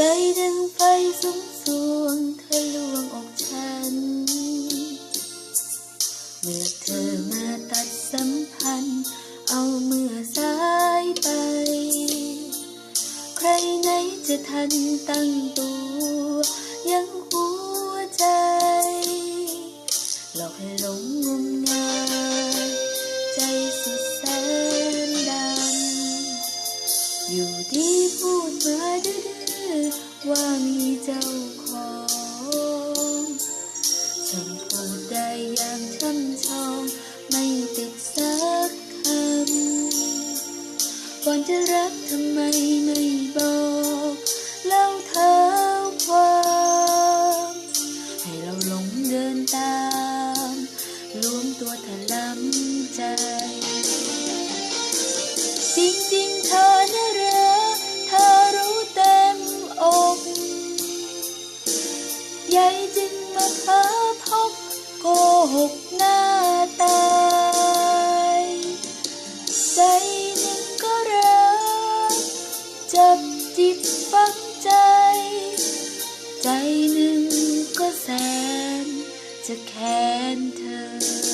ใจดังไฟสุงสวงทะลวงอกฉัน เมื่อเธอมาตัดสัมพันธ์ เอาเมื่อสายไป ใครไหนจะทันตั้งตัว ยังหัวใจ หลอกให้หลงงมงายใจสุดแสนดำอยู่ดีพูดมาดื้อ ว่ามีเจ้าของฉันพูดได้อย่างช่ำชองไม่ติดสักคำก่อนจะรักทำไมไม่บอกเล่าเท้าความให้เราหลงเดินตามรวมตัวถลำใจ ใหญ่จึงมาเพ้อพบโกหกหน้าตายใจหนึ่งก็รักจับจิตฝังใจ ใจหนึ่งก็แสนจะแค้นเธอ